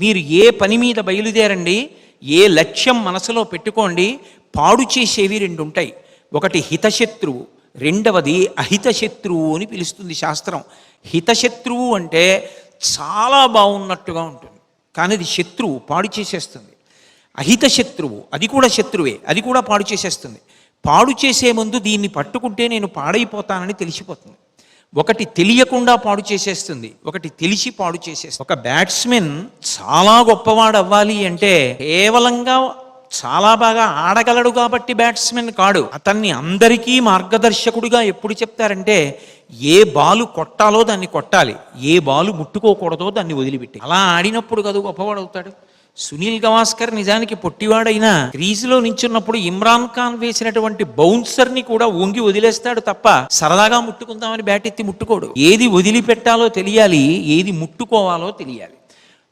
మీరు ఏ పని మీద బయలుదేరండి ఏ లక్ష్యం మనసులో పెట్టుకోండి పాడు చేసేవి రెండు ఉంటాయి. ఒకటి హితశత్రువు రెండవది అహితశత్రువు అని పిలుస్తుంది శాస్త్రం. హితశత్రువు అంటే చాలా బాగున్నట్టుగా ఉంటుంది కానీ అది శత్రువు పాడు చేసేస్తుంది. అహిత శత్రువు అది కూడా శత్రువే అది కూడా పాడు చేసేస్తుంది. పాడు చేసే ముందు దీన్ని పట్టుకుంటే నేను పాడైపోతానని తెలిసిపోతుంది. ఒకటి తెలియకుండా పాడు చేసేస్తుంది ఒకటి తెలిసి పాడు చేసేస్తుంది. ఒక బ్యాట్స్మెన్ చాలా గొప్పవాడు అవ్వాలి అంటే కేవలంగా చాలా బాగా ఆడగలడు కాబట్టి బ్యాట్స్మెన్ కాడు. అతన్ని అందరికీ మార్గదర్శకుడిగా ఎప్పుడు చెప్తారంటే ఏ బాలు కొట్టాలో దాన్ని కొట్టాలి ఏ బాలు ముట్టుకోకూడదో దాన్ని వదిలిపెట్టి. అలా ఆడినప్పుడు కదా గొప్పవాడు అవుతాడు. సునీల్ గవాస్కర్ నిజానికి పొట్టివాడైనా క్రీజులో నించున్నప్పుడు ఇమ్రాన్ ఖాన్ వేసినటువంటి బౌన్సర్ని కూడా వంగి వదిలేస్తాడు తప్ప సరదాగా ముట్టుకుందామని బ్యాట్ ఎత్తి ముట్టుకోడు. ఏది వదిలిపెట్టాలో తెలియాలి ఏది ముట్టుకోవాలో తెలియాలి.